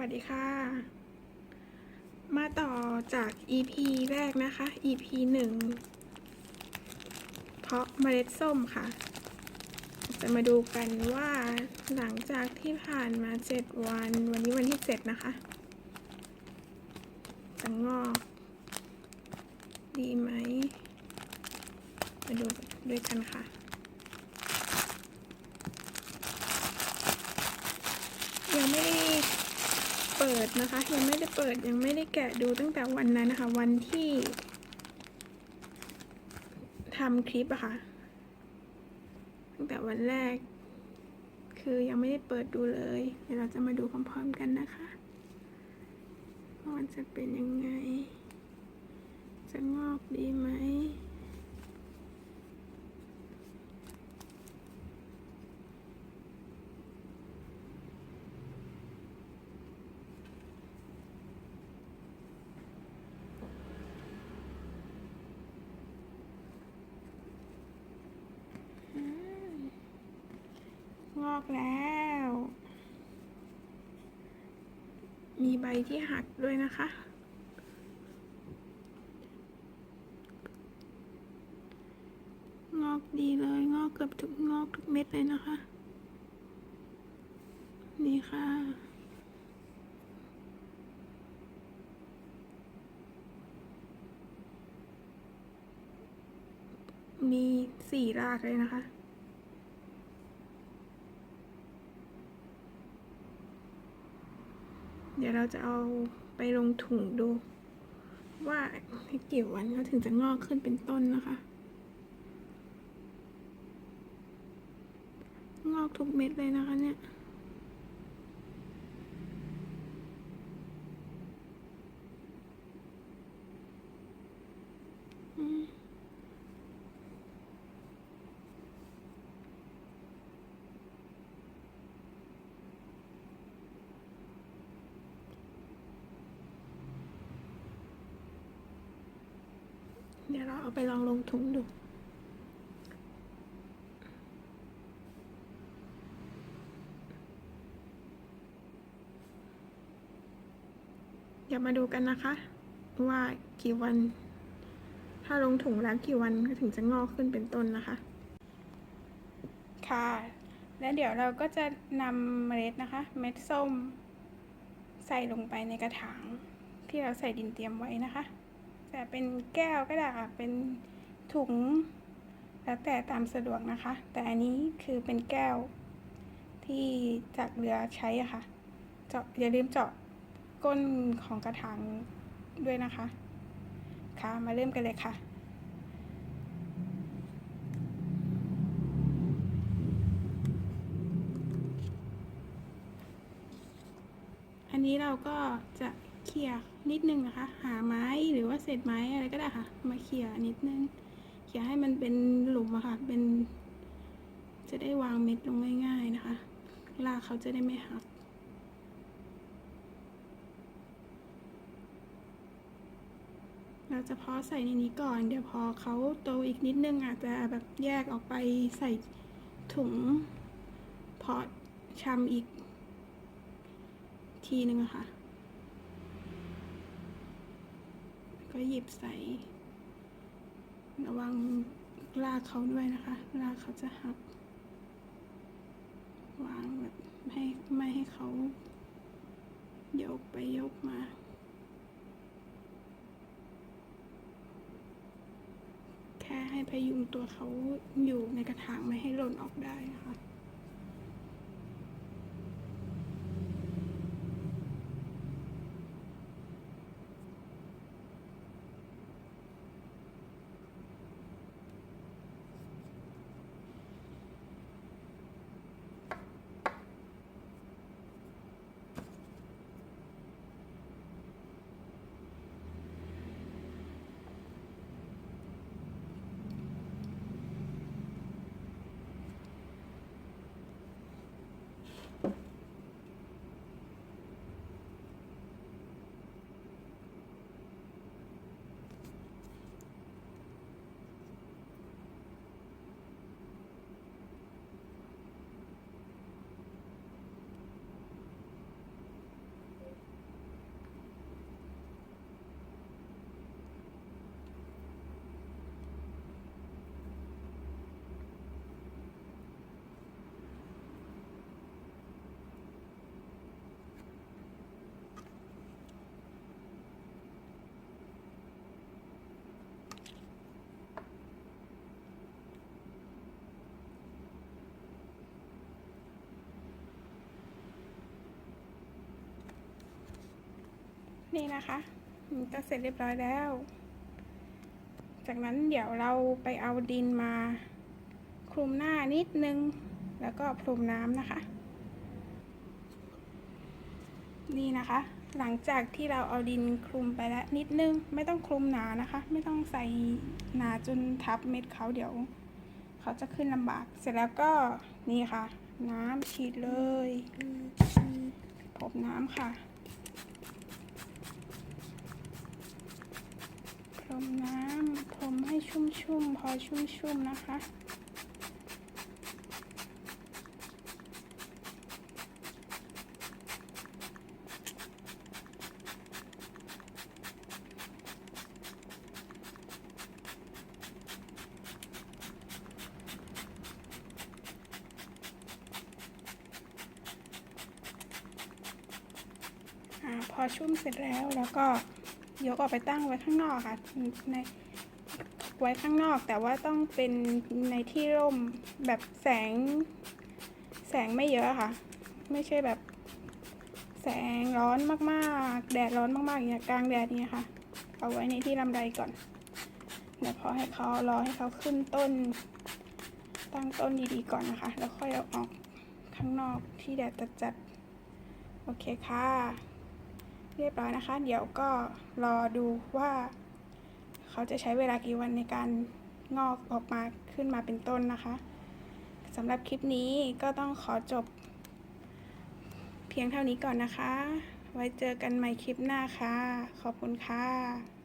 วัสดีค่ะ มาต่อจาก EP แรกนะคะ EP หนึ่ง เพราะเมล็ดส้มค่ะ จะมาดูกันว่าหลังจากที่ผ่านมาเจ็ดวัน วันนี้วันที่เจ็ดนะคะจะงอก ดีไหม มาดูด้วยกันค่ะยังไม่ได้ เปิดนะคะ ยังไม่ได้เปิดยังไม่ได้แกะดูตั้งแต่วันนั้นนะคะ วันที่ทำคลิปอะค่ะ ตั้งแต่วันแรก คือยังไม่ได้เปิดดูเลย เดี๋ยวเราจะมาดูพร้อมๆกันนะคะว่ามันจะเป็นยังไง จะงอกดีไหม งอกแล้ว มีใบที่หักด้วยนะคะ งอกดีเลย งอกเกือบทุกงอกทุกเม็ดเลยนะคะ นี่ค่ะมีสี่รากเลยนะคะ เดี๋ยวเราจะเอาไปลงถุงดู ว่าอีกกี่วันเขาถึงจะงอกขึ้นเป็นต้นนะคะ งอกทุกเม็ดเลยนะคะเนี่ย อืม เดี๋ยวเราเอาไปลองลงถุงดู เดี๋ยวมาดูกันนะคะ ว่ากี่วัน ถ้าลงถุงแล้วกี่วันก็ถึงจะงอกขึ้นเป็นต้นนะคะ ค่ะ และเดี๋ยวเราก็จะนำเมล็ดนะคะ เม็ดส้ม ใส่ลงไปในกระถางที่เราใส่ดินเตรียมไว้นะคะ จะเป็นแก้วก็ได้ค่ะ เป็นถุง แล้วแต่ตามสะดวกนะคะ แต่อันนี้คือเป็นแก้ว ที่จากเรือใช้อะค่ะ เจาะอย่าลืมเจาะก้นของกระถางด้วยนะคะ ค่ะ มาเริ่มกันเลยค่ะอันนี้เราก็จะ เขี่ยนิดนึงนะคะ หาไม้หรือว่าเศษไม้อะไรก็ได้ค่ะ มาเขี่ยนิดนึง เขี่ยให้มันเป็นหลุมอะค่ะ เป็น จะได้วางเม็ดลงง่าย ๆนะคะรากเขาจะได้ไม่หักเราจะเพาะใส่ในนี้ก่อน เดี๋ยวพอเขาโตอีกนิดนึงอาจจะแบบแยกออกไปใส่ถุงเพาะชำอีกทีนึงอะค่ะ ก็หยิบใส่ ระวังลากเขาด้วยนะคะ ลากเขาจะหัก วางแบบให้ไม่ให้เขายกไปยกมา แค่ให้พยุงตัวเขาอยู่ในกระถางไม่ให้หล่นออกได้นะคะ นี่นะคะมันก็เสร็จเรียบร้อยแล้ว จากนั้นเดี๋ยวเราไปเอาดินมาคลุมหน้านิดนึง แล้วก็พรมน้ำนะคะ นี่นะคะ หลังจากที่เราเอาดินคลุมไปแล้วนิดนึง ไม่ต้องคลุมหนานะคะ ไม่ต้องใส่หนาจนทับเม็ดเขาเดี๋ยว เขาจะขึ้นลำบาก เสร็จแล้วก็นี่ค่ะ น้ำฉีดเลยพรมน้ำค่ะ พรมน้ำพรม ให้ชุ่มๆ พอชุ่มๆ นะคะ พอชุ่มเสร็จแล้วแล้วก็ยกออกไปตั้งไว้ข้างนอกค่ะใน ไว้ข้างนอก แต่ว่าต้องเป็นในที่ร่มแบบแสง แสงไม่เยอะค่ะ ไม่ใช่แบบ แสงร้อนมากๆ แดดร้อนมากๆอย่างเงี้ยกลางแดดเนี่ยค่ะ เอาไว้ในที่ลำไรก่อนเดี๋ยวพอให้เขารอให้เขาขึ้นต้น ตั้งต้นดีๆก่อนนะคะ แล้วค่อยเอาออกข้างนอกที่แดดจัดๆโอเคค่ะ เรียบร้อยนะคะ เดี๋ยวก็รอดูว่า เขาจะใช้เวลากี่วันในการงอกออกมาขึ้นมาเป็นต้นนะคะสำหรับคลิปนี้ก็ต้องขอจบ เพียงเท่านี้ก่อนนะคะ ไว้เจอกันใหม่คลิปหน้าค่ะ ขอบคุณค่ะ